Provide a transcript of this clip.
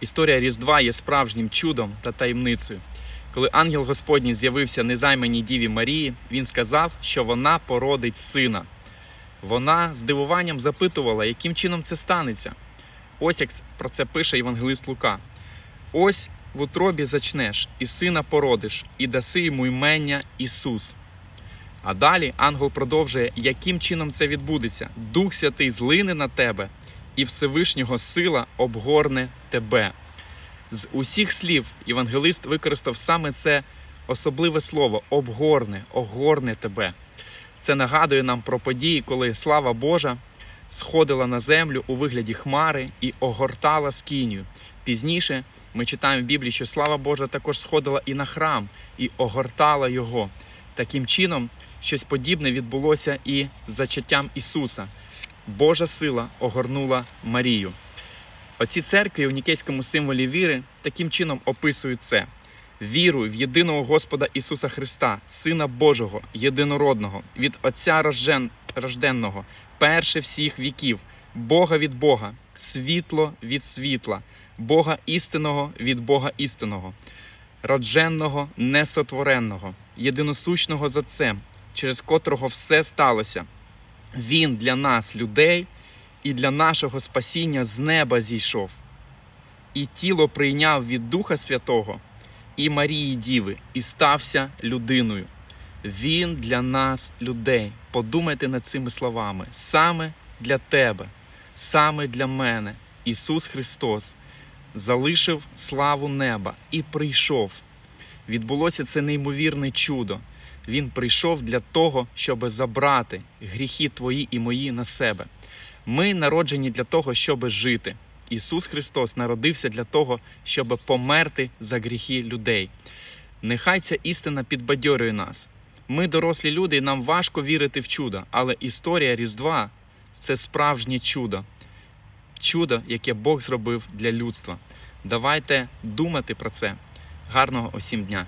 Історія Різдва є справжнім чудом та таємницею. Коли ангел Господній з'явився незайманій Діві Марії, він сказав, що вона породить сина. Вона з дивуванням запитувала, яким чином це станеться. Ось як про це пише Євангелист Лука. Ось в утробі зачнеш, і сина породиш, і даси йому імення Ісус. А далі ангел продовжує, яким чином це відбудеться. Дух Святий злине на тебе, і Всевишнього сила обгорне тебе. З усіх слів євангелист використав саме це особливе слово обгорне, огорне тебе. Це нагадує нам про події, коли слава Божа сходила на землю у вигляді хмари і огортала скинію. Пізніше ми читаємо в Біблії, що слава Божа також сходила і на храм, і огортала його. Таким чином, щось подібне відбулося і з зачаттям Ісуса. Божа сила огорнула Марію. Оці церкви у нікейському символі віри таким чином описують це: вірую в єдиного Господа Ісуса Христа, Сина Божого, єдинородного, від Отця рожден... рожденного, перше всіх віків, Бога від Бога, світло від світла, Бога істинного від Бога істинного, родженного, несотвореного, єдиносущного з Отцем, через котрого все сталося. Він для нас, людей, і для нашого спасіння з неба зійшов, і тіло прийняв від Духа Святого і Марії Діви, і стався людиною. Він для нас, людей. Подумайте над цими словами. Саме для тебе, саме для мене, Ісус Христос залишив славу неба і прийшов. Відбулося це неймовірне чудо. Він прийшов для того, щоб забрати гріхи твої і мої на себе. Ми народжені для того, щоб жити. Ісус Христос народився для того, щоб померти за гріхи людей. Нехай ця істина підбадьорює нас. Ми дорослі люди, і нам важко вірити в чудо, але історія Різдва це справжнє чудо. Чудо, яке Бог зробив для людства. Давайте думати про це. Гарного усім дня!